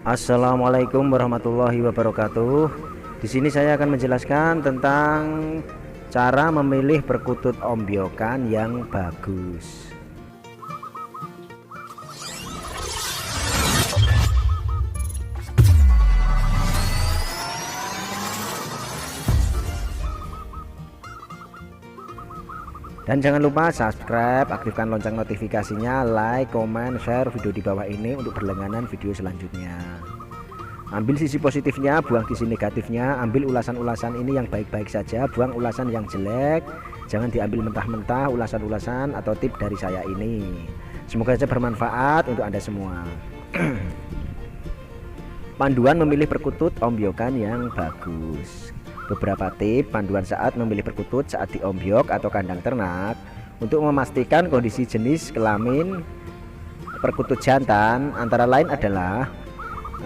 Assalamualaikum warahmatullahi wabarakatuh. Di sini saya akan menjelaskan tentang cara memilih perkutut ombyokan yang bagus. Dan jangan lupa subscribe, aktifkan lonceng notifikasinya, like, comment, share video di bawah ini untuk berlangganan video selanjutnya. Ambil sisi positifnya, buang sisi negatifnya, ambil ulasan-ulasan ini yang baik-baik saja, buang ulasan yang jelek. Jangan diambil mentah-mentah ulasan-ulasan atau tip dari saya ini. Semoga saja bermanfaat untuk Anda semua. Panduan memilih perkutut ombyokan yang bagus. Beberapa tip panduan saat memilih perkutut saat diombyok atau kandang ternak. Untuk memastikan kondisi jenis kelamin perkutut jantan antara lain adalah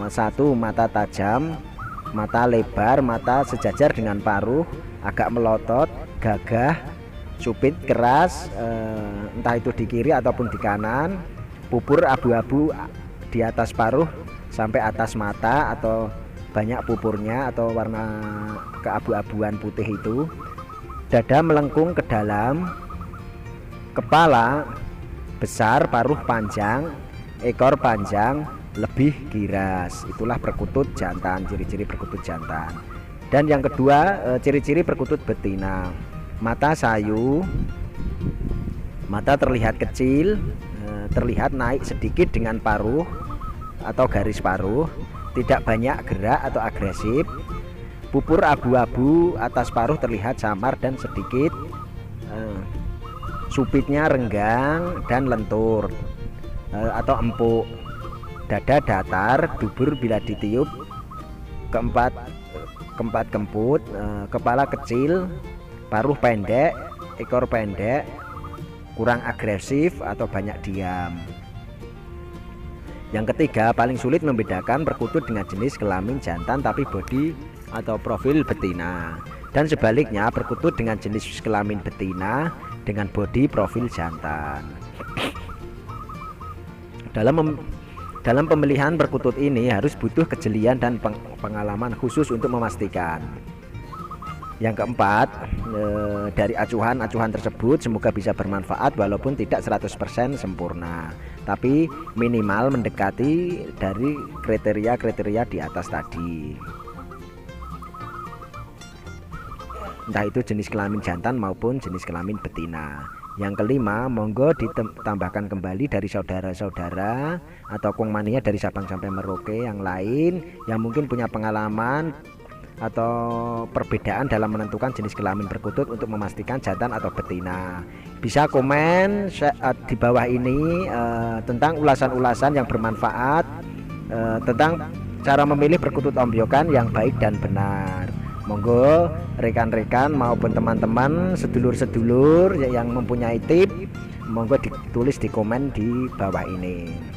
eh, satu mata tajam, mata lebar, mata sejajar dengan paruh, agak melotot, gagah, cupit keras, eh, entah itu di kiri ataupun di kanan, pupur abu-abu di atas paruh sampai atas mata atau banyak pupurnya atau warna keabu-abuan putih itu. Dada melengkung ke dalam kepala besar paruh panjang ekor panjang lebih giras. Itulah perkutut jantan ciri-ciri perkutut jantan. Dan yang kedua e, ciri-ciri perkutut betina. Mata sayu mata terlihat kecil e, terlihat naik sedikit dengan paruh atau garis paruh tidak banyak gerak atau agresif. Pupur abu-abu atas paruh terlihat samar dan sedikit uh, supitnya renggang dan lentur uh, atau empuk. Dada datar dubur bila ditiup. Keempat keempat kemput uh, kepala kecil paruh pendek ekor pendek kurang agresif atau banyak diam yang ketiga, paling sulit membedakan perkutut dengan jenis kelamin jantan tapi body atau profil betina. Dan sebaliknya, perkutut dengan jenis kelamin betina dengan body profil jantan. dalam dalam pemilihan perkutut ini harus butuh kejelian dan pengalaman khusus untuk memastikan yang keempat eh, dari acuhan-acuhan tersebut semoga bisa bermanfaat walaupun tidak 100% sempurna tapi minimal mendekati dari kriteria-kriteria di atas tadi. Entah itu jenis kelamin jantan maupun jenis kelamin betina. Yang kelima monggo ditambahkan kembali dari saudara-saudara atau kongmania dari Sabang sampai Merauke yang lain yang mungkin punya pengalaman atau perbedaan dalam menentukan jenis kelamin perkutut untuk memastikan jantan atau betina. Bisa komen eh, di bawah ini uh, tentang ulasan-ulasan yang bermanfaat uh, tentang cara memilih perkutut ombyokan yang baik dan benar. Monggo rekan-rekan maupun teman-teman sedulur-sedulur yang mempunyai tip monggo ditulis di komen di bawah ini.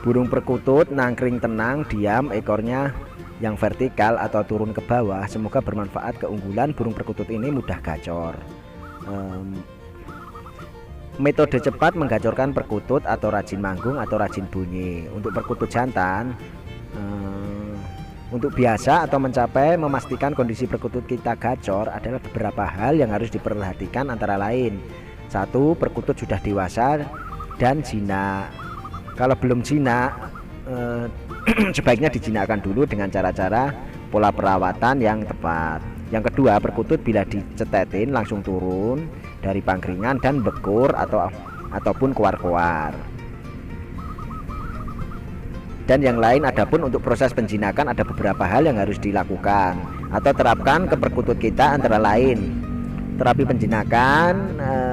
Burung perkutut nangkring tenang, diam, ekornya yang vertikal atau turun ke bawah. Semoga bermanfaat keunggulan burung perkutut ini mudah gacor. Um, metode cepat menggacorkan perkutut atau rajin manggung atau rajin bunyi. Untuk perkutut jantan, um, untuk biasa atau mencapai memastikan kondisi perkutut kita gacor adalah beberapa hal yang harus diperhatikan antara lain. Satu, perkutut sudah dewasa dan jinak kalau belum jinak eh, sebaiknya dijinakkan dulu dengan cara-cara pola perawatan yang tepat. Yang kedua perkutut bila dicetetin langsung turun dari pangkringan dan bekur atau ataupun kuar-kuar dan yang lain adapun untuk proses penjinakan ada beberapa hal yang harus dilakukan atau terapkan ke perkutut kita antara lain. Terapi penjinakan eh,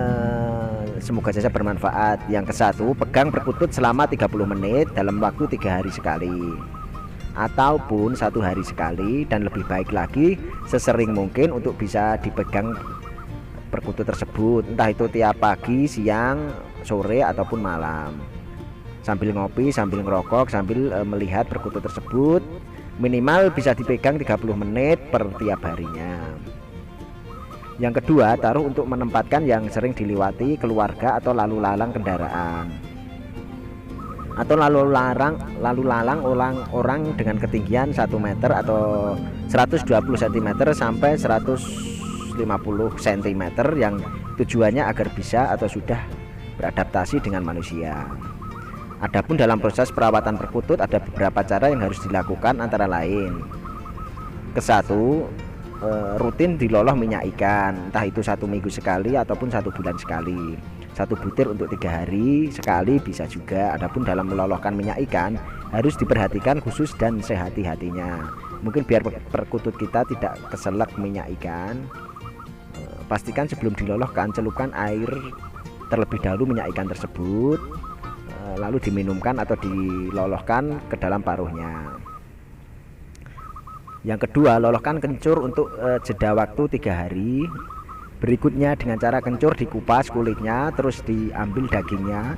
semoga saja bermanfaat. Yang ke satu pegang perkutut selama 30 menit dalam waktu tiga hari sekali. Ataupun satu hari sekali dan lebih baik lagi sesering mungkin untuk bisa dipegang perkutut tersebut. Entah itu tiap pagi siang sore ataupun malam. Sambil ngopi sambil ngerokok sambil e, melihat perkutut tersebut minimal bisa dipegang 30 menit per tiap harinya Yang kedua, taruh untuk menempatkan yang sering dilewati keluarga atau lalu lalang kendaraan. Atau lalu lalang lalu lalang orang orang dengan ketinggian 1 meter atau 120 cm sampai 150 cm yang tujuannya agar bisa atau sudah beradaptasi dengan manusia. Adapun dalam proses perawatan perkutut ada beberapa cara yang harus dilakukan antara lain. Kesatu, Eh, rutin diloloh minyak ikan. Entah itu satu minggu sekali ataupun satu bulan sekali. Satu butir untuk tiga hari sekali bisa juga. Adapun dalam meloloskan minyak ikan harus diperhatikan khusus dan sehati-hatinya. Mungkin biar perkutut kita tidak keselak minyak ikan eh, pastikan sebelum diloloskan celupkan air terlebih dahulu minyak ikan tersebut eh, lalu diminumkan atau diloloskan ke dalam paruhnya yang kedua, loloskan kencur untuk e, jeda waktu tiga hari. Berikutnya dengan cara kencur dikupas kulitnya, terus diambil dagingnya.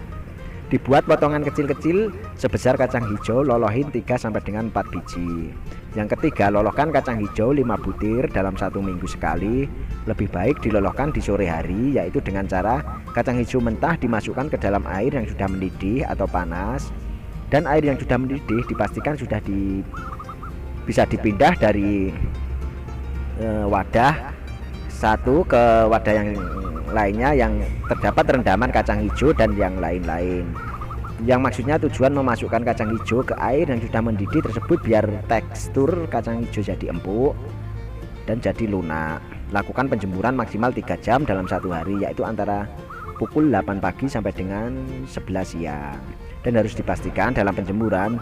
Dibuat potongan kecil-kecil sebesar kacang hijau, lolohin 3 sampai dengan 4 biji. Yang ketiga, lolohkan kacang hijau 5 butir dalam satu minggu sekali. Lebih baik diloloskan di sore hari, yaitu dengan cara kacang hijau mentah dimasukkan ke dalam air yang sudah mendidih atau panas. Dan air yang sudah mendidih dipastikan sudah di bisa dipindah dari e, wadah satu ke wadah yang lainnya yang terdapat rendaman kacang hijau dan yang lain-lain. Yang maksudnya tujuan memasukkan kacang hijau ke air yang sudah mendidih tersebut biar tekstur kacang hijau jadi empuk dan jadi lunak. Lakukan penjemuran maksimal 3 jam dalam satu hari yaitu antara pukul 8 pagi sampai dengan 11 siang. Dan harus dipastikan dalam penjemuran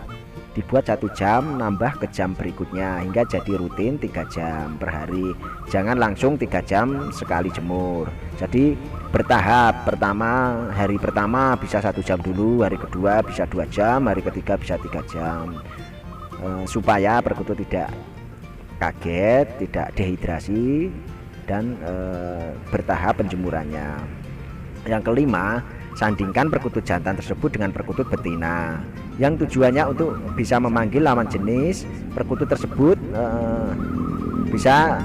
dibuat satu jam nambah ke jam berikutnya hingga jadi rutin tiga jam per hari. Jangan langsung tiga jam sekali jemur. Jadi bertahap. Pertama hari pertama bisa satu jam dulu hari kedua bisa dua jam hari ketiga bisa tiga jam. E, supaya perkutut tidak kaget tidak dehidrasi dan e, bertahap penjemurannya. Yang kelima Sandingkan perkutut jantan tersebut dengan perkutut betina. Yang tujuannya untuk bisa memanggil lawan jenis perkutut tersebut eh, bisa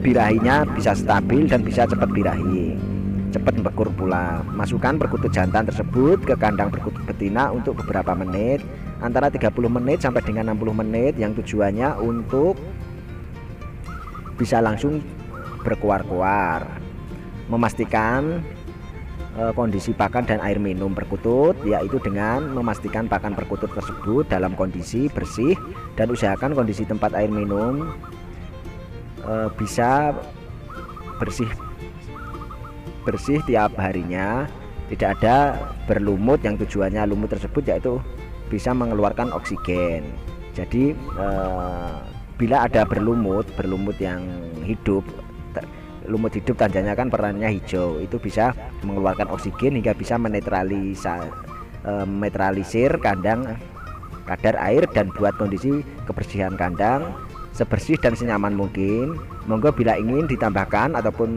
birahinya bisa stabil dan bisa cepat birahi. Cepat bekur pula. Masukkan perkutut jantan tersebut ke kandang perkutut betina untuk beberapa menit antara 30 menit sampai dengan 60 menit. Yang tujuannya untuk bisa langsung berkuar-kuar. Memastikan e, kondisi pakan dan air minum perkutut yaitu dengan memastikan pakan perkutut tersebut dalam kondisi bersih dan usahakan kondisi tempat air minum e, bisa bersih bersih tiap harinya. Tidak ada berlumut yang tujuannya lumut tersebut yaitu bisa mengeluarkan oksigen. Jadi e, bila ada berlumut berlumut yang hidup lumut hidup tandanya kan perannya hijau. Itu bisa mengeluarkan oksigen hingga bisa menetralisa e, menetralisir kandang kadar air dan buat kondisi kebersihan kandang sebersih dan senyaman mungkin. Monggo bila ingin ditambahkan ataupun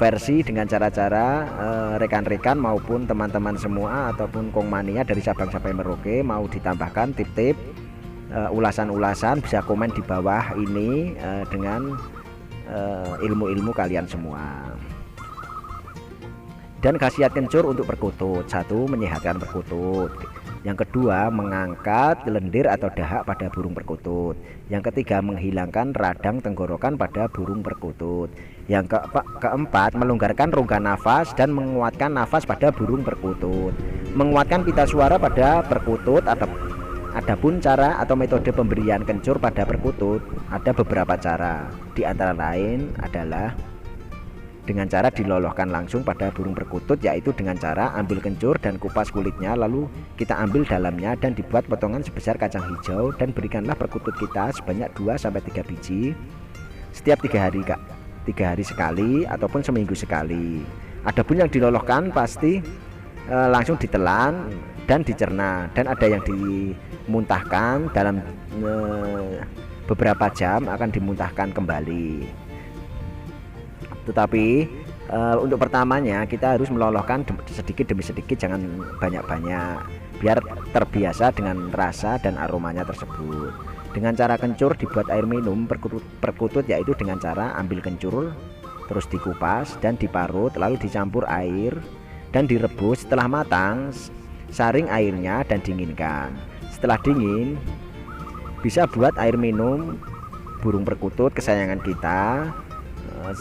versi dengan cara-cara eh, rekan-rekan e, maupun teman-teman semua ataupun kongmania dari Sabang sampai Merauke mau ditambahkan tip-tip eh, ulasan-ulasan bisa komen di bawah ini e, dengan ilmu-ilmu uh, kalian semua. Dan khasiat kencur untuk perkutut satu menyehatkan perkutut yang kedua mengangkat lendir atau dahak pada burung perkutut yang ketiga menghilangkan radang tenggorokan pada burung perkutut yang ke keempat melonggarkan rongga nafas dan menguatkan nafas pada burung perkutut menguatkan pita suara pada perkutut atau Adapun cara atau metode pemberian kencur pada perkutut ada beberapa cara. Di antara lain adalah dengan cara diloloskan langsung pada burung perkutut yaitu dengan cara ambil kencur dan kupas kulitnya lalu kita ambil dalamnya dan dibuat potongan sebesar kacang hijau dan berikanlah perkutut kita sebanyak 2 sampai 3 biji setiap tiga hari Kak. Tiga hari sekali ataupun seminggu sekali. Adapun yang diloloskan pasti e, langsung ditelan dan dicerna. Dan ada yang dimuntahkan dalam e, beberapa jam akan dimuntahkan kembali. Tetapi e, untuk pertamanya kita harus meloloskan sedikit demi sedikit jangan banyak-banyak biar terbiasa dengan rasa dan aromanya tersebut. Dengan cara kencur dibuat air minum perkutut, perkutut yaitu dengan cara ambil kencur terus dikupas dan diparut lalu dicampur air dan direbus. Setelah matang saring airnya dan dinginkan. Setelah dingin bisa buat air minum burung perkutut kesayangan kita eh,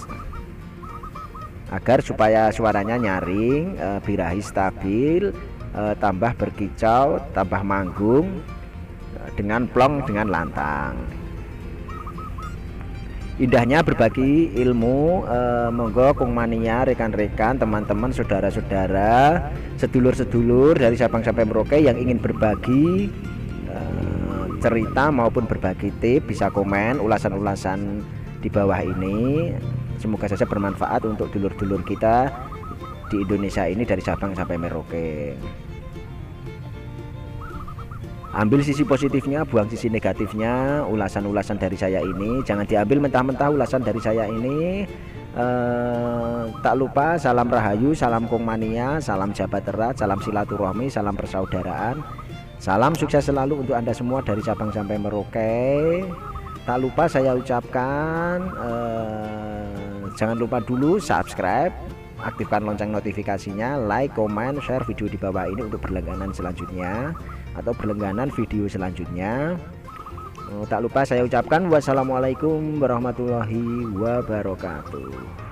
agar supaya suaranya nyaring eh, birahi stabil eh, tambah berkicau tambah manggung dengan plong dengan lantang indahnya berbagi ilmu eh, monggo Kung Mania rekan-rekan teman-teman saudara-saudara sedulur-sedulur dari Sabang sampai Merauke yang ingin berbagi cerita maupun berbagi tip bisa komen ulasan-ulasan di bawah ini. Semoga saja bermanfaat untuk dulur-dulur kita di Indonesia ini dari Sabang sampai Merauke ambil sisi positifnya buang sisi negatifnya. Ulasan-ulasan dari saya ini jangan diambil mentah-mentah ulasan dari saya ini. Eh, tak lupa salam rahayu salam kongmania salam jabat erat salam silaturahmi salam persaudaraan. Salam sukses selalu untuk Anda semua dari Sabang sampai Merauke. Tak lupa saya ucapkan eh, jangan lupa dulu subscribe, aktifkan lonceng notifikasinya, like, comment, share video di bawah ini untuk berlangganan selanjutnya atau berlangganan video selanjutnya. Eh, tak lupa saya ucapkan wassalamualaikum warahmatullahi wabarakatuh.